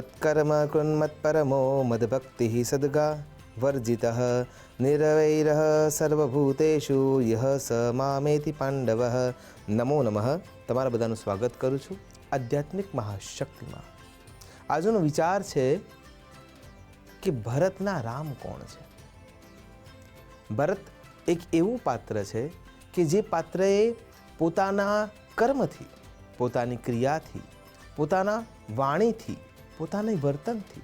મત્કર્મ કૃન્મત્પરમો મદભક્તિ સદગા વર્જિત નિરવૈર સર્વભૂતેશુ યહ સ મામેતિ પાંડવ નમો નમઃ તમારા બધાનું સ્વાગત કરું છું આધ્યાત્મિક મહાશક્તિમાં. આજનો વિચાર છે કે ભરતના રામ કોણ છે? ભરત એક એવું પાત્ર છે કે જે પાત્રએ પોતાના કર્મથી, પોતાની ક્રિયાથી, પોતાના વાણીથી પોતાની વર્તનથી,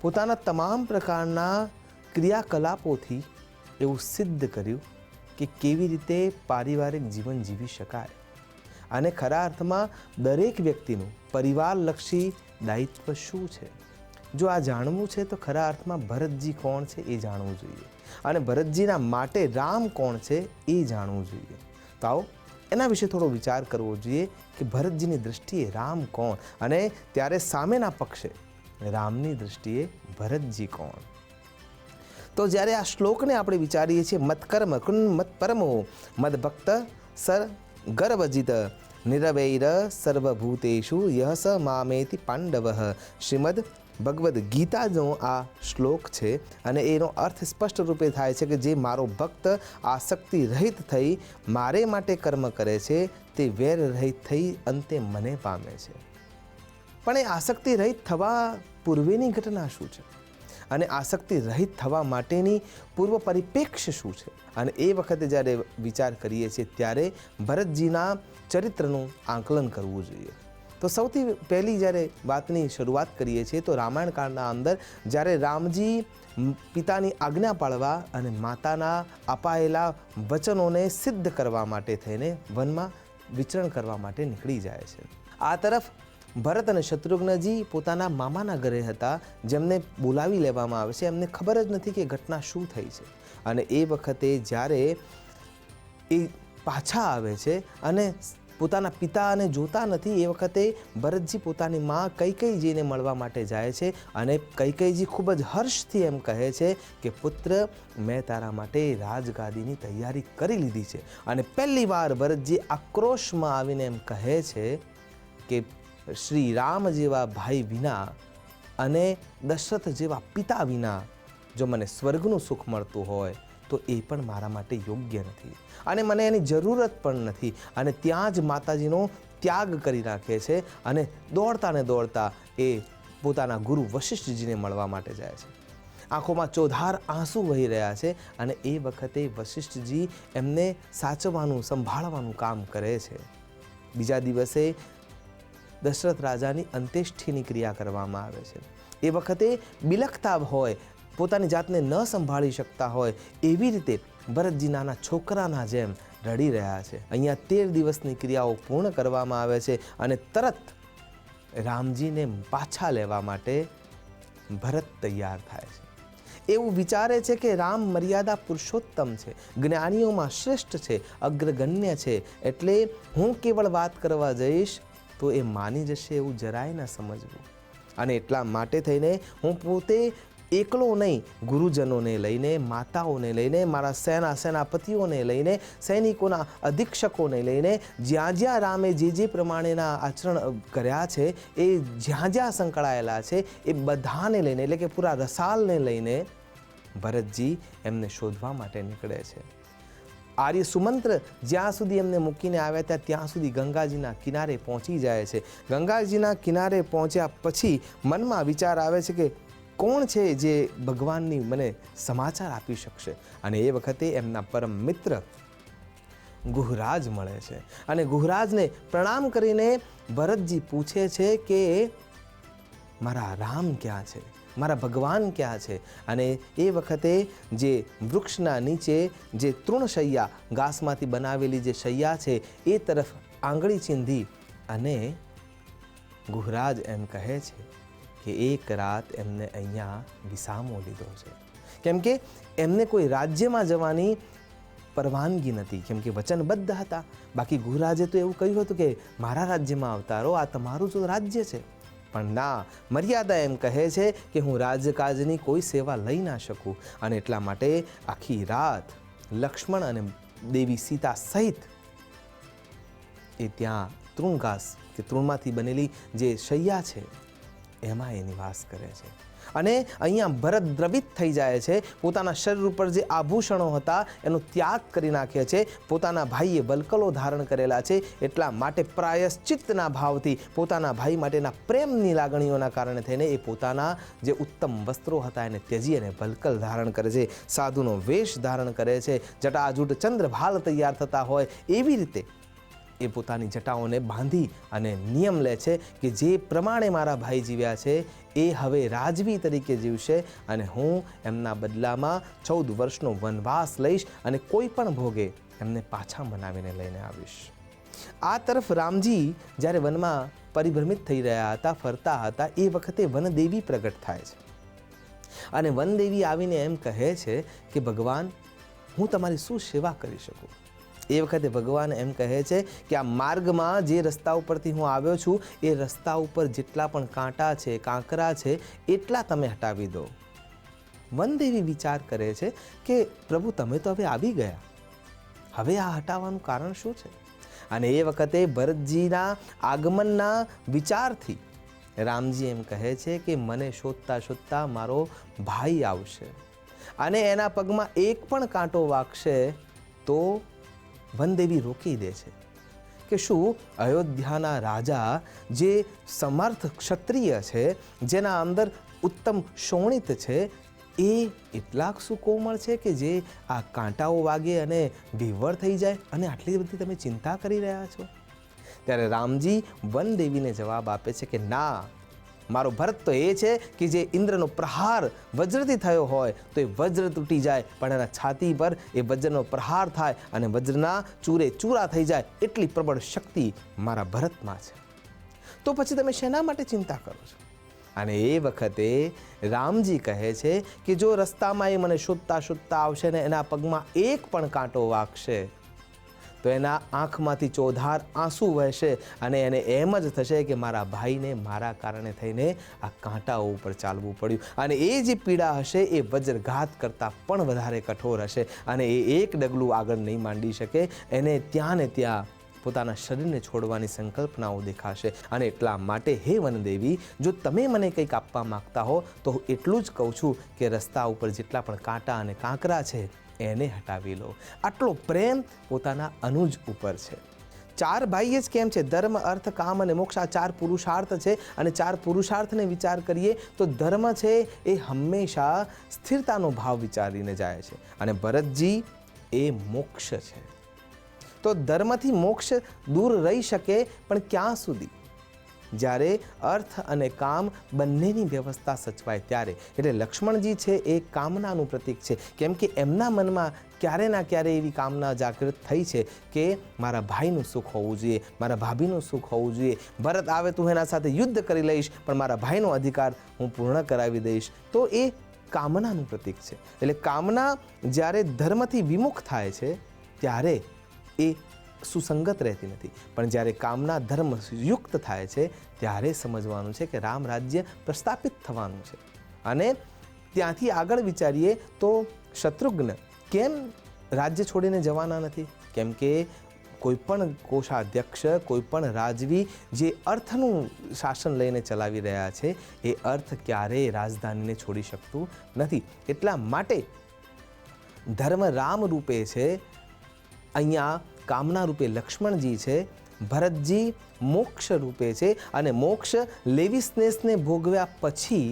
પોતાના તમામ પ્રકારના ક્રિયાકલાપોથી એવું સિદ્ધ કર્યું કે કેવી રીતે પારિવારિક જીવન જીવી શકાય. અને ખરા અર્થમાં દરેક વ્યક્તિનું પરિવારલક્ષી દાયિત્વ શું છે? જો આ જાણવું છે તો ખરા અર્થમાં ભરતજી કોણ છે એ જાણવું જોઈએ. અને ભરતજીના માટે રામ કોણ છે એ જાણવું જોઈએ. તો આવો એના વિશે થોડો વિચાર કરવો જોઈએ કે ભરતજીની દૃષ્ટિએ રામ કોણ અને ત્યારે સામેના પક્ષે રામની દૃષ્ટિએ ભરતજી કોણ? તો જ્યારે આ શ્લોકને આપણે વિચારીએ છીએ, મત્કર્મ કુન મત પરમો મદભક્ત સર ગર્વજિત નિરવૈર સર્વભૂતેષુ યહ સ મામેતિ પાંડવ, શ્રીમદ ભગવદ્ ગીતાનો આ શ્લોક છે અને એનો અર્થ સ્પષ્ટ રૂપે થાય છે કે જે મારો ભક્ત આસક્તિ રહિત થઈ મારે માટે કર્મ કરે છે, તે વેર રહિત થઈ અંતે મને પામે છે. પણ એ આસક્તિ રહિત થવા પૂર્વેની ઘટના શું છે? અને આસક્તિ રહિત થવા માટેની પૂર્વ પરિપ્રેક્ષ્ય શું છે? અને એ વખતે જ્યારે વિચાર કરીએ છીએ ત્યારે ભરતજીના ચરિત્રનું આંકલન કરવું જોઈએ. તો સૌથી પહેલી જ્યારે વાતની શરૂઆત કરીએ છીએ તો રામાયણ કાળના અંદર જ્યારે રામજી પિતાની આજ્ઞા પાળવા અને માતાના અપાયેલા વચનોને સિદ્ધ કરવા માટે થઈને વનમાં વિચરણ કરવા માટે નીકળી જાય છે. આ તરફ ભરત અને શત્રુઘ્નજી પોતાના મામાના ઘરે હતા, જેમને બોલાવી લેવામાં આવે છે. એમને ખબર જ નથી કે ઘટના શું થઈ છે. અને એ વખતે જ્યારે એ પાછા આવે છે અને પોતાના પિતાને જોતા નથી. એ વખતે ભરતજી પોતાની મા કૈકેયીજીને મળવા માટે જાય છે અને કૈકેયીજી ખૂબ જ હર્ષથી એમ કહે છે કે, પુત્ર, મેં તારા માટે રાજગાદીની તૈયારી કરી લીધી છે. અને પહેલી વાર ભરતજી આક્રોશમાં આવીને એમ કહે છે કે, શ્રી રામ જેવા ભાઈ વિના અને દશરથ જેવા પિતા વિના જો મને સ્વર્ગનું સુખ મળતું હોય તો એ પણ મારા માટે યોગ્ય નથી. અને મને એની જરૂરત પણ નથી. અને ત્યાં જ માતાજીનો ત્યાગ કરી રાખે છે અને દોડતા ને દોડતા એ પોતાના ગુરુ વશિષ્ઠજીને મળવા માટે જાય છે. આંખોમાં ચોધાર આંસુ વહી રહ્યા છે અને એ વખતે વશિષ્ઠજી એમને સાચવવાનું, સંભાળવાનું કામ કરે છે. બીજા દિવસે દશરથ રાજાની અંત્યેષ્ઠીની ક્રિયા કરવામાં આવે છે. એ વખતે બિલખતાબ હોય પોતાની જાતને ન સંભાળી શકતા હોય એવી રીતે ભરતજી નાના છોકરાના જેમ રડી રહ્યા છે. અહીંયા તેર દિવસની ક્રિયાઓ પૂર્ણ કરવામાં આવે છે અને તરત રામજીને પાછા લેવા માટે ભરત તૈયાર થાય છે. એવું વિચારે છે કે રામ મર્યાદા પુરુષોત્તમ છે, જ્ઞાનીઓમાં શ્રેષ્ઠ છે, અગ્રગણ્ય છે, એટલે હું કેવળ વાત કરવા જઈશ તો એ માની જશે એવું જરાય ન સમજવું. અને એટલા માટે થઈને હું પોતે એકલો નહીં, ગુરુજનોને લઈને, માતાઓને લઈને, મારા સેના સેનાપતિઓને લઈને, સૈનિકોના અધિક્ષકોને લઈને જ્યાં જ્યાં રામે જે જે પ્રમાણેના આચરણ કર્યા છે, એ જ્યાં જ્યાં સંકળાયેલા છે, એ બધાને લઈને, એટલે કે પૂરા રસાલને લઈને ભરતજી એમને શોધવા માટે નીકળે છે. આર્ય સુમંત્ર જ્યાં સુધી એમને મૂકીને આવ્યા હતા ત્યાં સુધી ગંગાજીના કિનારે પહોંચી જાય છે. ગંગાજીના કિનારે પહોંચ્યા પછી મનમાં વિચાર આવે છે કે કોણ છે જે ભગવાનની મને સમાચાર આપી શકશે? અને એ વખતે એમના પરમ મિત્ર ગુહરાજ મળે છે. અને ગુહરાજને પ્રણામ કરીને ભરતજી પૂછે છે કે, મારા રામ ક્યાં છે? મારા ભગવાન ક્યાં છે? અને એ વખતે જે વૃક્ષના નીચે જે તૃણશૈયા ઘાસમાંથી બનાવેલી જે શૈયા છે, એ તરફ આંગળી ચીંધી અને ગુહરાજ એમ કહે છે કે એક રાત એમને અહીંયા વિસામો લીધો છે. કેમ કે એમને કોઈ રાજ્યમાં જવાની પરવાનગી નથી. કેમ કે વચનબદ્ધ હતા. બાકી ગુહરાજે તો એવું કહ્યું હતું કે મારા રાજ્યમાં અવતારો, આ તમારું જો રાજ્ય છે. પણ ના, મર્યાદા એમ કહે છે કે હું રાજકાજની કોઈ સેવા લઈ ના શકું. અને એટલા માટે આખી રાત લક્ષ્મણ અને દેવી સીતા સહિત એ ત્યાં તૃણઘાસ કે તૃણમાંથી બનેલી જે શૈયા છે એમાં એ નિવાસ કરે છે. અને અહીંયા ભરત દ્રવિત થઈ જાય છે. પોતાના શરીર ઉપર જે આભૂષણો હતા, એનો ત્યાગ કરી નાખે છે. પોતાના ભાઈએ બલકલો ધારણ કરેલા છે. એટલા માટે પ્રાયશ્ચિત્તના ભાવથી પોતાના ભાઈ માટેના પ્રેમની લાગણીઓના કારણે થઈને એ પોતાના જે ઉત્તમ વસ્ત્રો હતા, એને ત્યજી અને બલકલ ધારણ કરે છે. સાધુનો વેશ ધારણ કરે છે. જટાજૂટ ચંદ્રભાલ તૈયાર થતા હોય એવી રીતે એ પોતાની જટાઓને બાંધી અને નિયમ લે છે કે જે પ્રમાણે મારા ભાઈ જીવ્યા છે, એ હવે રાજવી તરીકે જીવશે અને હું એમના બદલામાં ચૌદ વર્ષનો વનવાસ લઈશ અને કોઈ પણ ભોગે એમને પાછા મનાવીને લઈને આવીશ. આ તરફ રામજી જ્યારે વનમાં પરિભ્રમિત થઈ રહ્યા હતા, ફરતા હતા, એ વખતે વનદેવી પ્રગટ થાય છે. અને વનદેવી આવીને એમ કહે છે કે ભગવાન, હું તમારી શું સેવા કરી શકું. એ વખતે ભગવાન એમ કહે છે કે આ માર્ગમાં જે રસ્તા ઉપરથી હું આવ્યો છું, એ રસ્તા ઉપર જેટલા પણ કાંટા છે, કાંકરા છે, એટલા તમે હટાવી દો. વનદેવી વિચાર કરે છે કે પ્રભુ, તમે તો હવે આવી ગયા. હવે આ હટાવવાનું કારણ શું છે? અને એ વખતે ભરતજીના આગમનના વિચારથી રામજી એમ કહે છે કે મને શોધતા શોધતા મારો ભાઈ આવશે. અને એના પગમાં એક પણ કાંટો વાગશે તો વનદેવી રોકી દે છે. કે શું અયોધ્યાના રાજા જે સમર્થ ક્ષત્રિય છે, જેના અંદર ઉત્તમ શોણિત છે, એ એટલાક સુકોમળ છે કે જે આ કાંટાઓ વાગે અને વિવર થઈ જાય? અને આટલી બધી તમે ચિંતા કરી રહ્યા છો? ત્યારે રામજી વનદેવીને જવાબ આપે છે કે ના મારો ભરત તો એ છે કે જે ઇન્દ્રનો પ્રહાર વજ્રથી થયો હોય તો એ વજ્ર તૂટી જાય, પણ એના છાતી પર એ વજ્રનો પ્રહાર થાય અને વજ્રના ચૂરે ચૂરા થઈ જાય એટલી પ્રબળ શક્તિ મારા ભરતમાં છે. તો પછી તમે શેના માટે ચિંતા કરો છો? અને એ વખતે રામજી કહે છે કે જો રસ્તામાં એ મને શોધતા શોધતા આવશે ને એના પગમાં એક પણ કાંટો વાગશે તો એના આંખમાંથી ચોધાર આંસુ વહેશે અને એને એમ જ થશે કે મારા ભાઈને મારા કારણે થઈને આ કાંટાઓ ઉપર ચાલવું પડ્યું. અને એ જે પીડા હશે, એ વજ્રઘાત કરતાં પણ વધારે કઠોર હશે અને એ એક ડગલું આગળ નહીં માંડી શકે, એને ત્યાં ને ત્યાં પોતાના શરીરને છોડવાની સંકલ્પનાઓ દેખાશે. અને એટલા માટે હે વનદેવી, જો તમે મને કંઈક આપવા માગતા હો, તો હું એટલું જ કહું છું કે રસ્તા ઉપર જેટલા પણ કાંટા અને કાંકરા છે એને હટાવી લો. આટલો પ્રેમ પોતાના અનુજ ઉપર છે. ચાર ભાઈ જ કેમ છે? ધર્મ, અર્થ, કામ અને મોક્ષ આ ચાર પુરુષાર્થ છે અને ચાર પુરુષાર્થને વિચાર કરીએ તો ધર્મ છે એ હંમેશા સ્થિરતાનો ભાવ વિચારીને જાય છે અને ભરતજી એ મોક્ષ છે. તો ધર્મથી મોક્ષ દૂર રહી શકે પણ ક્યાં સુધી? જ્યારે અર્થ અને કામ બંનેની વ્યવસ્થા સચવાય ત્યારે. એટલે લક્ષ્મણજી છે એ કામનાનું પ્રતીક છે. કેમ કે એમના મનમાં ક્યારે ના ક્યારે એવી કામના જાગૃત થઈ છે કે મારા ભાઈનું સુખ હોવું જોઈએ, મારા ભાભીનું સુખ હોવું જોઈએ. ભરત આવે તો એના સાથે યુદ્ધ કરી લઈશ, પણ મારા ભાઈનો અધિકાર હું પૂર્ણ કરાવી દઈશ. તો એ કામનાનું પ્રતીક છે. એટલે કામના જ્યારે ધર્મથી વિમુખ થાય છે, ત્યારે એ સુસંગત રહેતી નથી. પણ જ્યારે કામના ધર્મ યુક્ત થાય છે, ત્યારે સમજવાનું છે કે રામ રાજ્ય પ્રસ્થાપિત થવાનું છે. અને ત્યાંથી આગળ વિચારીએ તો શત્રુઘ્ન કેમ રાજ્ય છોડીને જવાના નથી? કેમ કે કોઈપણ કોષાધ્યક્ષ કોઈપણ રાજવી જે અર્થનું શાસન લઈને ચલાવી રહ્યા છે, એ અર્થ ક્યારેય રાજધાનીને છોડી શકતું નથી. એટલા માટે ધર્મ રામ રૂપે છે, અહીંયા કામના રૂપે લક્ષ્મણજી છે, ભરતજી મોક્ષ રૂપે છે અને મોક્ષ લેવિસનેસને ભોગવ્યા પછી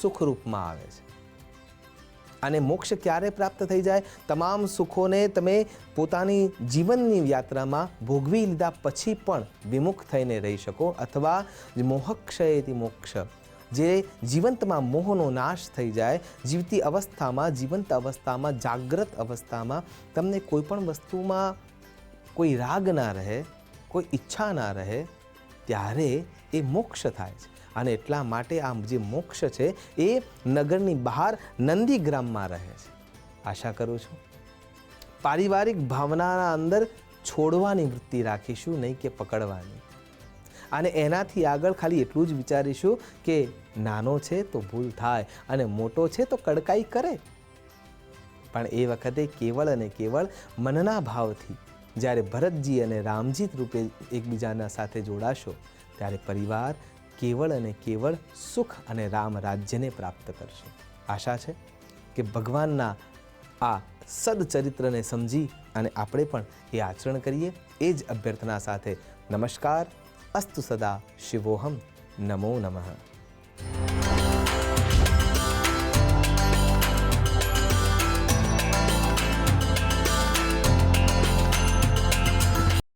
સુખ રૂપમાં આવે છે. અને મોક્ષ ક્યારે પ્રાપ્ત થઈ જાય? તમામ સુખોને તમે પોતાની જીવનની યાત્રામાં ભોગવી લીધા પછી પણ વિમુખ થઈને રહી શકો અથવા મોહક્ષયથી મોક્ષ, જે જીવંતમાં મોહનો નાશ થઈ જાય, જીવતી અવસ્થામાં, જીવંત અવસ્થામાં, જાગ્રત અવસ્થામાં તમને કોઈ પણ વસ્તુમાં કોઈ રાગ ના રહે, કોઈ ઈચ્છા ના રહે, ત્યારે એ મોક્ષ થાય છે. અને એટલા માટે આ જે મોક્ષ છે, એ નગરની બહાર નંદીગ્રામમાં રહે છે. આશા કરું છું, પારિવારિક ભાવનાના અંદર છોડવાની વૃત્તિ રાખીશું, નહીં કે પકડવાની. અને એનાથી આગળ ખાલી એટલું જ વિચારીશું કે નાનો છે તો ભૂલ થાય, અને મોટો છે તો કડકાઈ કરે. પણ એ વખતે કેવળ અને કેવળ મનના ભાવથી જ્યારે ભરતજી અને રામજીત રૂપે એકબીજાના સાથે જોડાશો, ત્યારે પરિવાર કેવળ અને કેવળ સુખ અને રામ રાજ્યને પ્રાપ્ત કરશે. આશા છે કે ભગવાનના આ સદચરિત્રને સમજી અને આપણે પણ એ આચરણ કરીએ. એ જ અભ્યર્થના સાથે નમસ્કાર. અસ્તુ સદા શિવોહમ. નમો નમઃ.